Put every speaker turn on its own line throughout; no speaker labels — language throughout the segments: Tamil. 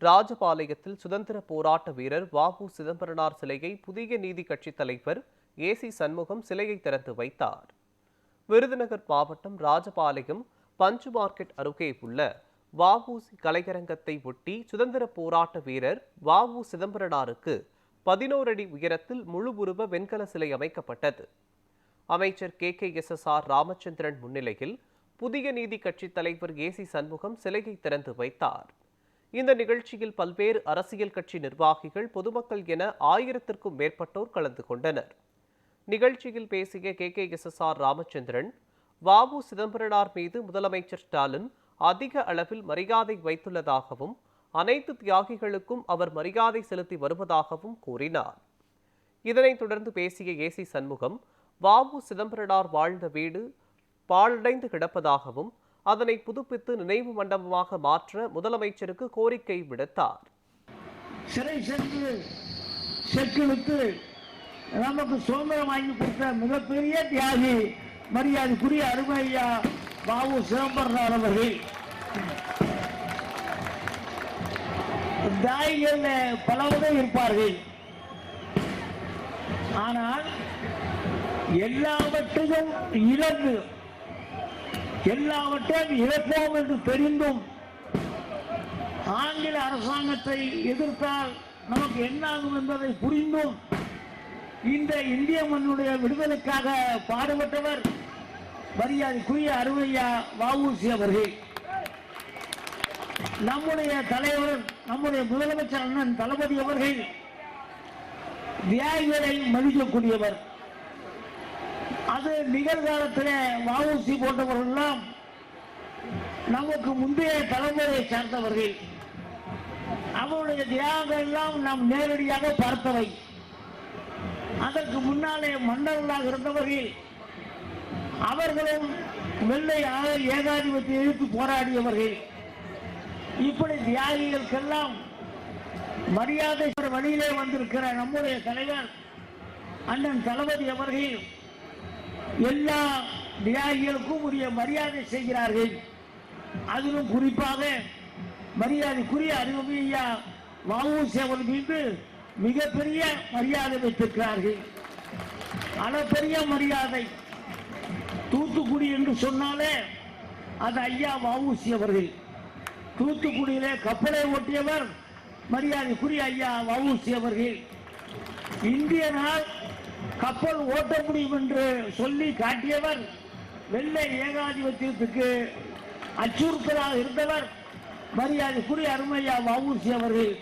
ராஜபாளையத்தில் சுதந்திர போராட்ட வீரர் வாபு சிதம்பரனார் சிலையை புதிய நீதி கட்சி தலைவர் ஏசி சண்முகம் சிலையை திறந்து வைத்தார். விருதுநகர் மாவட்டம் ராஜபாளையம் பஞ்சு மார்க்கெட் அருகே உள்ள வாபூசி கலையரங்கத்தை ஒட்டி சுதந்திர போராட்ட வீரர் வாவு சிதம்பரனாருக்கு பதினோரு அடி உயரத்தில் முழு உருவ வெண்கல சிலை அமைக்கப்பட்டது. அமைச்சர் K. K. S. S. R. Ramachandran முன்னிலையில் புதிய நீதி கட்சி தலைவர் ஏசி சண்முகம் சிலையை திறந்து வைத்தார். இந்த நிகழ்ச்சியில் பல்வேறு அரசியல் கட்சி நிர்வாகிகள் பொதுமக்கள் என ஆயிரத்திற்கும் மேற்பட்டோர் கலந்து கொண்டனர். நிகழ்ச்சியில் பேசிய K. K. S. S. R. Ramachandran வாவு சிதம்பரனார் மீது முதலமைச்சர் ஸ்டாலின் அதிக அளவில் மரியாதை வைத்துள்ளதாகவும் அனைத்து தியாகிகளுக்கும் அவர் மரியாதை செலுத்தி வருவதாகவும் கூறினார். இதனைத் தொடர்ந்து பேசிய ஏசி சண்முகம் வாவு சிதம்பரனார் வாழ்ந்த வீடு பாழடைந்து கிடப்பதாகவும் அதனை புதுப்பித்து நினைவு மண்டபமாக மாற்ற முதலமைச்சருக்கு கோரிக்கை விடுத்தார்.
சிறை சென்று செக்கிழுத்து நமக்கு சுதந்திரம் வாங்கி கொடுத்த மிகப்பெரிய தியாகி மரியாதைக்குரிய அருமை ஐயா பாபு சிதம்பரனார் அவர்கள். தியாகிகள் பலவரும் இருப்பார்கள். ஆனால் எல்லாவற்றையும் இழந்து எல்லாவற்றையும் இழப்போம் என்று தெரிந்தும் ஆங்கில அரசாங்கத்தை எதிர்த்தால் நமக்கு என்ன ஆகும் என்பதை புரிந்தும் இந்த இந்திய மண்ணுடைய விடுதலைக்காக பாடுபட்டவர் மரியாதைக்குரிய அருமையா வஉசி அவர்கள். நம்முடைய தலைவர் நம்முடைய முதலமைச்சர் அண்ணன் தளபதி அவர்கள் தியாகிகளை மதிக்கக்கூடியவர். அது நிகழ்காலத்தில் வஉசி போன்றவர்கள் எல்லாம் நமக்கு முந்தைய தலைமுறையை சார்ந்தவர்கள். அவருடைய தியாகங்கள் எல்லாம் நாம் நேரடியாக பார்த்தவை. அதற்கு முன்னாலே மன்னர்களாக இருந்தவர்கள் அவர்களும் வெள்ளை ஆ- ஏகாதிபத்திய எதிர்த்து போராடியவர்கள். இப்படி தியாகிகளுக்கெல்லாம் மரியாதை வழியிலே வந்திருக்கிற நம்முடைய தலைவர் அண்ணன் தளபதி அவர்கள் எல்லா தியாகிகளுக்கும் உரிய மரியாதை செய்கிறார்கள். அதிலும் குறிப்பாக மரியாதைக்குரிய அறிவுமையா வஉசி அவர் மீது மிகப்பெரிய மரியாதை வைத்திருக்கிறார்கள். அளப்பெரிய மரியாதை. தூத்துக்குடி என்று சொன்னாலே அது ஐயா வஉசி அவர்கள். தூத்துக்குடியிலே கப்பலை ஓட்டியவர் மரியாதைக்குரிய ஐயா வஉசி அவர்கள். இந்தியனால் கப்பல் ஓட்ட முடியும் என்று சொல்லி காட்டியவர் வெள்ளை ஏகாதிபத்தியத்துக்கு அச்சுறுத்தலாக இருந்தவர் மரியாதைக்குரிய அருமையா வவுசி அவர்கள்.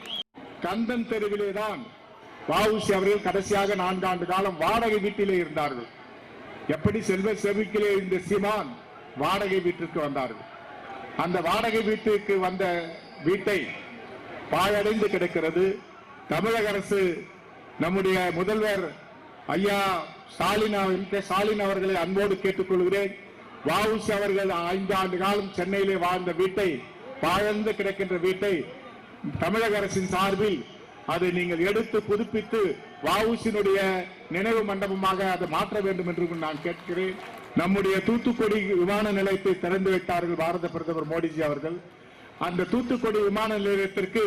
கந்தன் தெருவிலே தான் வவுசி அவர்கள் கடைசியாக நான்காண்டு காலம் வாடகை வீட்டிலே இருந்தார்கள். எப்படி செல்வ செவிக்கிலே இந்த சீமான் வாடகை வீட்டிற்கு வந்தார்கள். அந்த வாடகை வீட்டுக்கு வந்த வீட்டை பாழடைந்து கிடக்கிறது. தமிழக அரசு நம்முடைய முதல்வர் ஐயா ஸ்டாலின் ஸ்டாலின் அவர்களை அன்போடு கேட்டுக்கொள்கிறேன். வஉசி அவர்கள் ஐந்து ஆண்டு காலம் சென்னையிலே வாழ்ந்த வீட்டை வாழ்ந்து கிடக்கின்ற வீட்டை தமிழக அரசின் சார்பில் அதை நீங்கள் எடுத்து புதுப்பித்து வஉசியினுடைய நினைவு மண்டபமாக அதை மாற்ற வேண்டும் என்று நான் கேட்கிறேன். நம்முடைய தூத்துக்குடி விமான நிலையத்தை திறந்து விட்டார்கள் பாரத பிரதமர் மோடிஜி அவர்கள். அந்த தூத்துக்குடி விமான நிலையத்திற்கு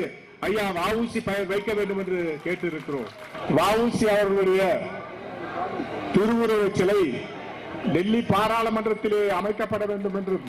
ஐயா வஉசி பெயர் வைக்க வேண்டும் என்று கேட்டிருக்கிறோம். வஉசி அவர்களுடைய திருவுருவச் சிலை டெல்லி பாராளுமன்றத்திலே அமைக்கப்பட வேண்டும் என்றும்